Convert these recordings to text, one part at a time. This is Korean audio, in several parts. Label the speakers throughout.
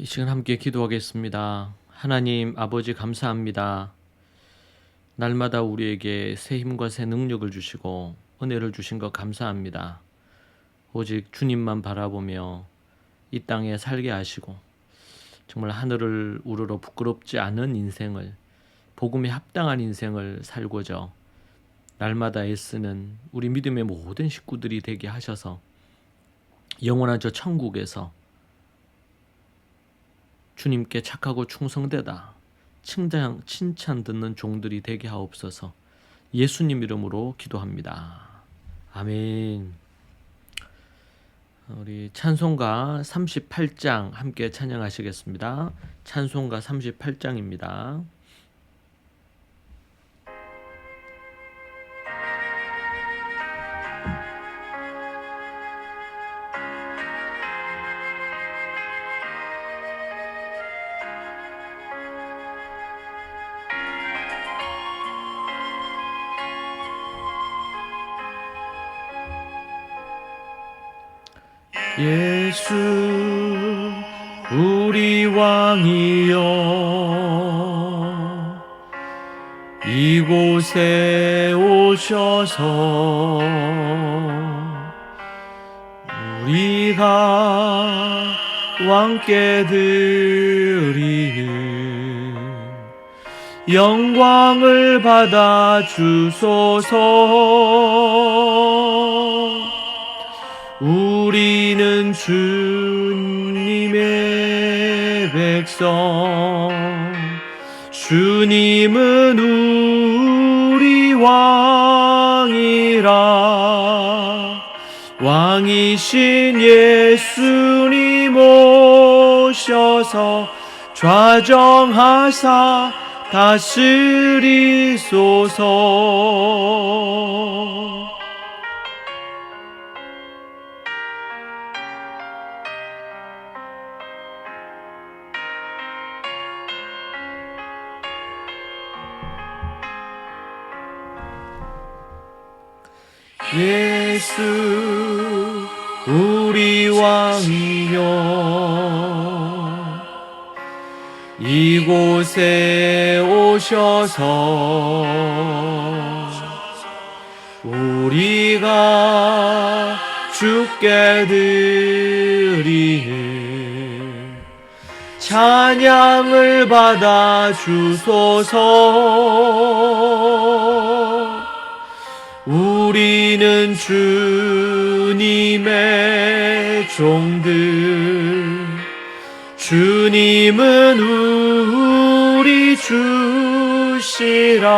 Speaker 1: 이 시간 함께 기도하겠습니다. 하나님 아버지 감사합니다. 날마다 우리에게 새 힘과 새 능력을 주시고 은혜를 주신 것 감사합니다. 오직 주님만 바라보며 이 땅에 살게 하시고 정말 하늘을 우러러 부끄럽지 않은 인생을 복음에 합당한 인생을 살고자 날마다 애쓰는 우리 믿음의 모든 식구들이 되게 하셔서 영원한 저 천국에서 주님께 착하고 충성되다 칭찬, 칭찬 듣는 종들이 되게 하옵소서 예수님 이름으로 기도합니다. 아멘. 우리 찬송가 38장 함께 찬양하시겠습니다. 찬송가 38장입니다. 예수 우리 왕이여. 이곳에 오셔서 우리가 왕께 드리는 영광을 받아 주소서 우리는 주님의 백성. 주님은 우리 왕이라. 왕이신 예수님 오셔서 좌정하사 다스리소서 예수 우리 왕이여. 이곳에 오셔서 우리가 주께 드리는 찬양을 받아 주소서 우리는 주님의 종들. 주님은 우리 주시라.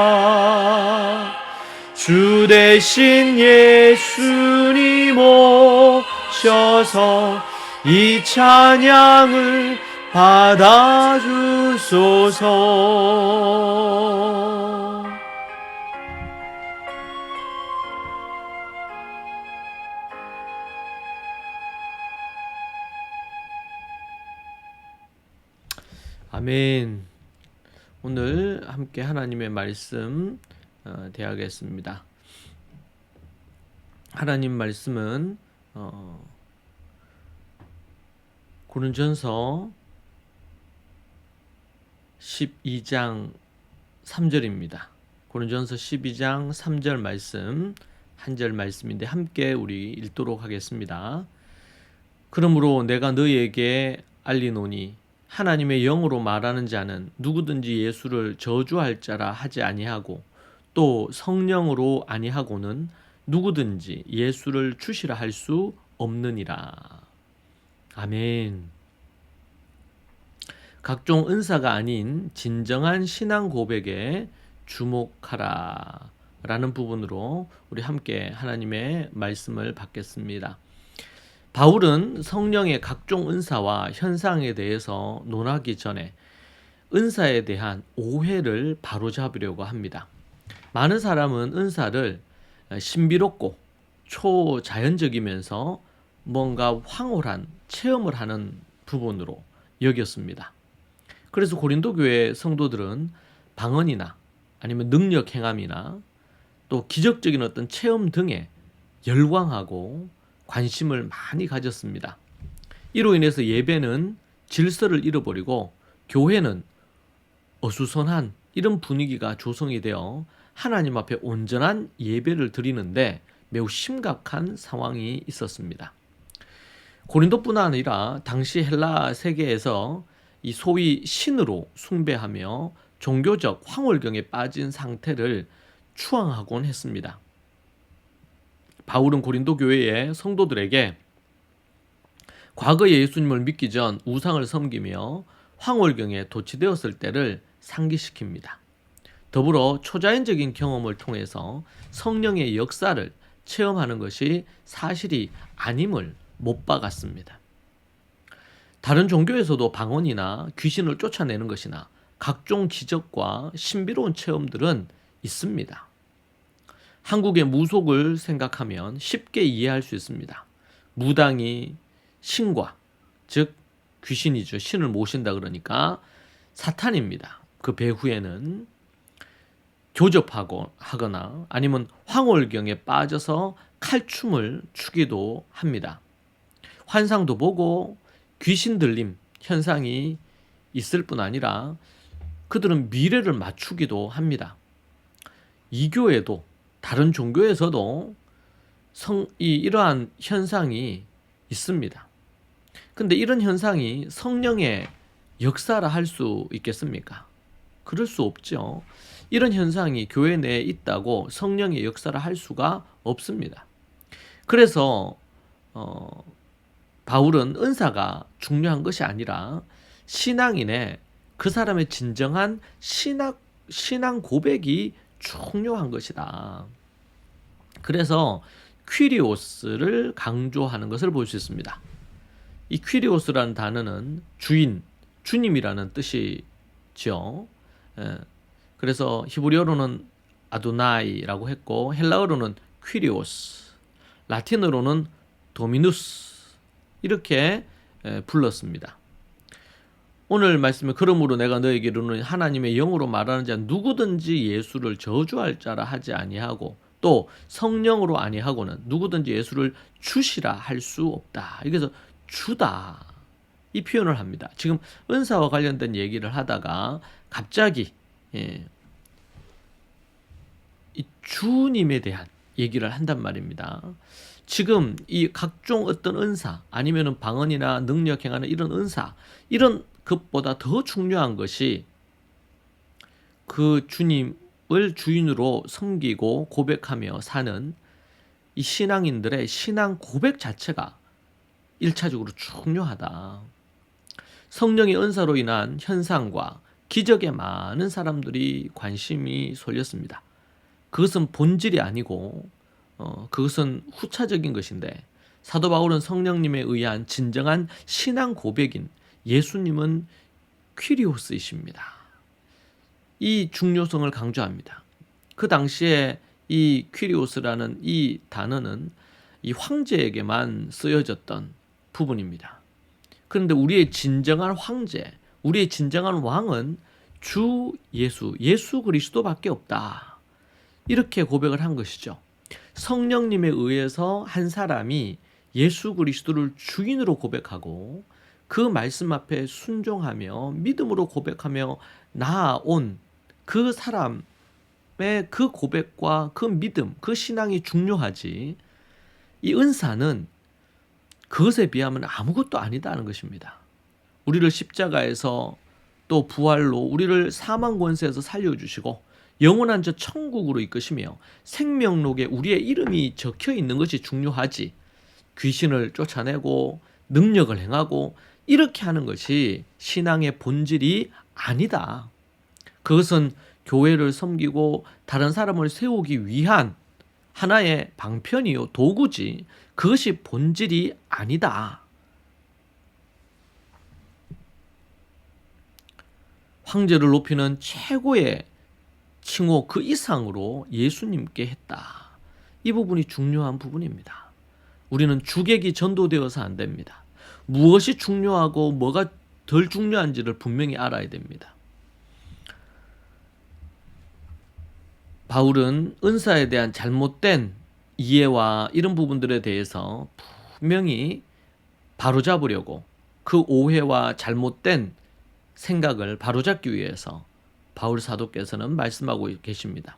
Speaker 1: 주 대신 예수님 오셔서 이 찬양을 받아 주소서 아멘. 오늘 함께 하나님의 말씀 어, 대하겠습니다. 하나님 말씀은 어, 고린전서 12장 3절입니다. 고린전서 12장 3절 말씀 한 절 말씀인데 함께 우리 읽도록 하겠습니다. 그러므로 내가 너희에게 알리노니 하나님의 영으로 말하는 자는 누구든지 예수를 저주할 자라 하지 아니하고 또 성령으로 아니하고는 누구든지 예수를 주시라 할 수 없느니라. 아멘. 각종 은사가 아닌 진정한 신앙 고백에 주목하라. 라는 부분으로 우리 함께 하나님의 말씀을 받겠습니다. 바울은 성령의 각종 은사와 현상에 대해서 논하기 전에 은사에 대한 오해를 바로잡으려고 합니다. 많은 사람은 은사를 신비롭고 초자연적이면서 뭔가 황홀한 체험을 하는 부분으로 여겼습니다. 그래서 고린도 교회 성도들은 방언이나 아니면 능력 행함이나 또 기적적인 어떤 체험 등에 열광하고 관심을 많이 가졌습니다. 이로 인해서 예배는 질서를 잃어버리고 교회는 어수선한 이런 분위기가 조성이 되어 하나님 앞에 온전한 예배를 드리는데 매우 심각한 상황이 있었습니다. 고린도뿐 아니라 당시 헬라 세계에서 이 소위 신으로 숭배하며 종교적 황홀경에 빠진 상태를 추앙하곤 했습니다. 바울은 고린도 교회의 성도들에게 과거에 예수님을 믿기 전 우상을 섬기며 황홀경에 도취되었을 때를 상기시킵니다. 더불어 초자연적인 경험을 통해서 성령의 역사를 체험하는 것이 사실이 아님을 못 박았습니다. 다른 종교에서도 방언이나 귀신을 쫓아내는 것이나 각종 기적과 신비로운 체험들은 있습니다. 한국의 무속을 생각하면 쉽게 이해할 수 있습니다. 무당이 신과, 즉 귀신이죠. 신을 모신다 그러니까 사탄입니다. 그 배후에는 교접하고 하거나 아니면 황홀경에 빠져서 칼춤을 추기도 합니다. 환상도 보고 귀신 들림 현상이 있을 뿐 아니라 그들은 미래를 맞추기도 합니다. 이교에도 다른 종교에서도 성, 이, 이러한 현상이 있습니다. 근데 이런 현상이 성령의 역사라 할 수 있겠습니까? 그럴 수 없죠. 이런 현상이 교회 내에 있다고 성령의 역사를 할 수가 없습니다. 그래서 어, 바울은 은사가 중요한 것이 아니라 신앙인의 그 사람의 진정한 신학, 신앙 고백이 중요한 것이다. 그래서 퀴리오스를 강조하는 것을 볼 수 있습니다. 이 퀴리오스라는 단어는 주인, 주님이라는 뜻이죠. 예. 그래서 히브리어로는 아도나이라고 했고 헬라어로는 퀴리오스, 라틴어로는 도미누스 이렇게 예, 불렀습니다. 오늘 말씀에 그러므로 내가 너에게 이르는 하나님의 영으로 말하는 자 누구든지 예수를 저주할 자라 하지 아니하고 또 성령으로 아니하고는 누구든지 예수를 주시라 할 수 없다. 그래서 주다. 이 표현을 합니다. 지금 은사와 관련된 얘기를 하다가 갑자기 예, 이 주님에 대한 얘기를 한단 말입니다. 지금 이 각종 어떤 은사 아니면은 방언이나 능력 행하는 이런 은사 이런 것보다 더 중요한 것이 그 주님을 주인으로 섬기고 고백하며 사는 이 신앙인들의 신앙 고백 자체가 일차적으로 중요하다. 성령의 은사로 인한 현상과 기적에 많은 사람들이 관심이 쏠렸습니다. 그것은 본질이 아니고 어, 그것은 후차적인 것인데 사도 바울은 성령님에 의한 진정한 신앙 고백인 예수님은 퀴리오스이십니다. 이 중요성을 강조합니다. 그 당시에 이 퀴리오스라는 이 단어는 이 황제에게만 쓰여졌던 부분입니다. 그런데 우리의 진정한 황제, 우리의 진정한 왕은 주 예수, 예수 그리스도밖에 없다. 이렇게 고백을 한 것이죠. 성령님에 의해서 한 사람이 예수 그리스도를 주인으로 고백하고 그 말씀 앞에 순종하며 믿음으로 고백하며 나아온 그 사람의 그 고백과 그 믿음, 그 신앙이 중요하지. 이 은사는 그것에 비하면 아무것도 아니다는 것입니다. 우리를 십자가에서 또 부활로 우리를 사망 권세에서 살려주시고 영원한 저 천국으로 이끄시며 생명록에 우리의 이름이 적혀 있는 것이 중요하지 귀신을 쫓아내고 능력을 행하고 이렇게 하는 것이 신앙의 본질이 아니다. 그것은 교회를 섬기고 다른 사람을 세우기 위한 하나의 방편이요 도구지 그것이 본질이 아니다. 황제를 높이는 최고의 칭호 그 이상으로 예수님께 했다. 이 부분이 중요한 부분입니다. 우리는 주객이 전도되어서 안 됩니다. 무엇이 중요하고 뭐가 덜 중요한지를 분명히 알아야 됩니다. 바울은 은사에 대한 잘못된 이해와 이런 부분들에 대해서 분명히 바로잡으려고 그 오해와 잘못된 생각을 바로잡기 위해서 바울 사도께서는 말씀하고 계십니다.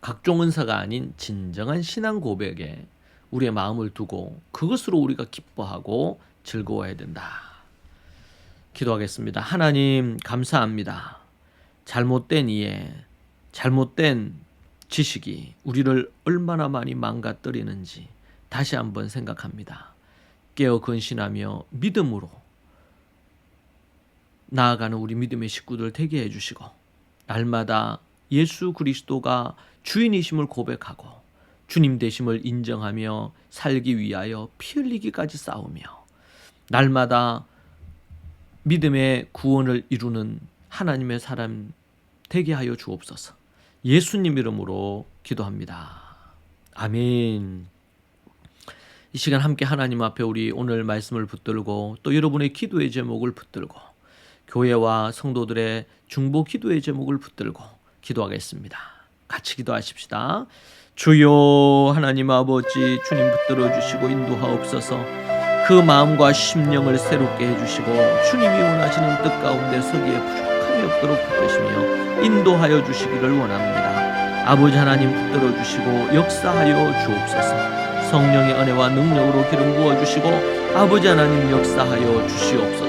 Speaker 1: 각종 은사가 아닌 진정한 신앙 고백에 우리의 마음을 두고 그것으로 우리가 기뻐하고 즐거워해야 된다. 기도하겠습니다. 하나님 감사합니다. 잘못된 이해, 잘못된 지식이 우리를 얼마나 많이 망가뜨리는지 다시 한번 생각합니다. 깨어 근신하며 믿음으로 나아가는 우리 믿음의 식구들 되게 해주시고 날마다 예수 그리스도가 주인이심을 고백하고 주님 되심을 인정하며 살기 위하여 피 흘리기까지 싸우며 날마다 믿음의 구원을 이루는 하나님의 사람 되게 하여 주옵소서. 예수님 이름으로 기도합니다. 아멘. 이 시간 함께 하나님 앞에 우리 오늘 말씀을 붙들고 또 여러분의 기도의 제목을 붙들고 교회와 성도들의 중보 기도의 제목을 붙들고 기도하겠습니다. 같이 기도하십시다. 주여 하나님 아버지 주님 붙들어 주시고 인도하옵소서. 그 마음과 심령을 새롭게 해주시고 주님이 원하시는 뜻 가운데 서기에 부족함이 없도록 붙드시며 인도하여 주시기를 원합니다. 아버지 하나님 붙들어 주시고 역사하여 주옵소서. 성령의 은혜와 능력으로 기름 부어 주시고 아버지 하나님 역사하여 주시옵소서.